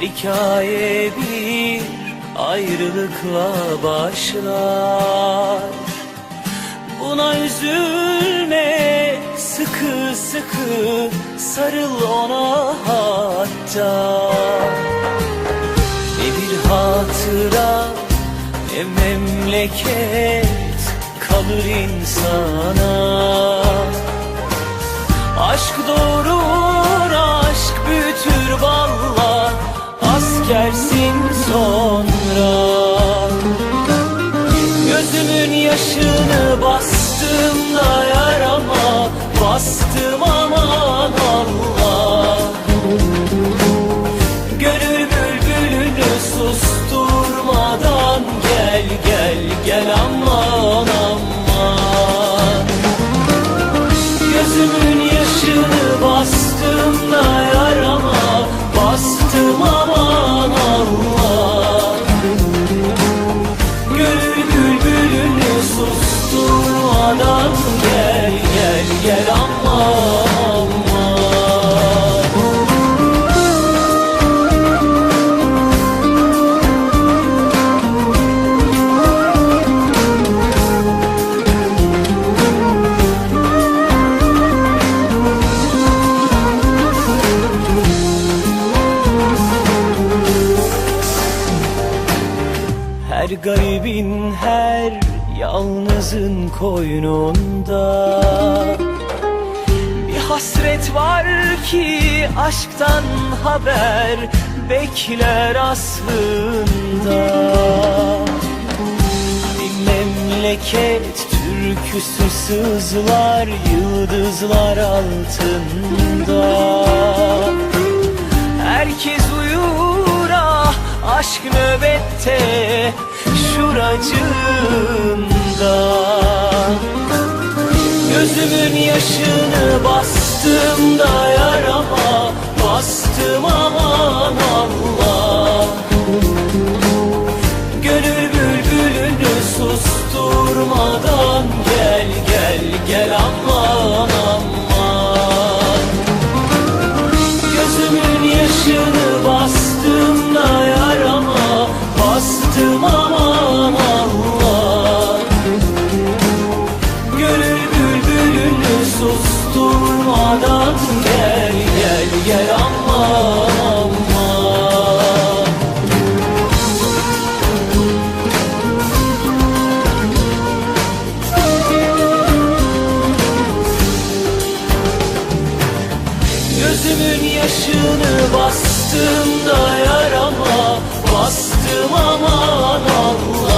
hikaye bir ayrılıkla başlar. Buna üzülme sıkı sıkı sarıl ona hatta. Ne bir hatıra ne memleket kalır insana. Aşk doğurur gel aman. Her garibin her yalnızın koynunda hasret var ki aşktan haber bekler aslında. Bir memleket türküsü sızlar yıldızlar altında. Herkes uyur ah aşk nöbette şuracığında. Gözümün yaşını bastım da yarama Gözümün yaşını bastım da yarama Bastım aman Allah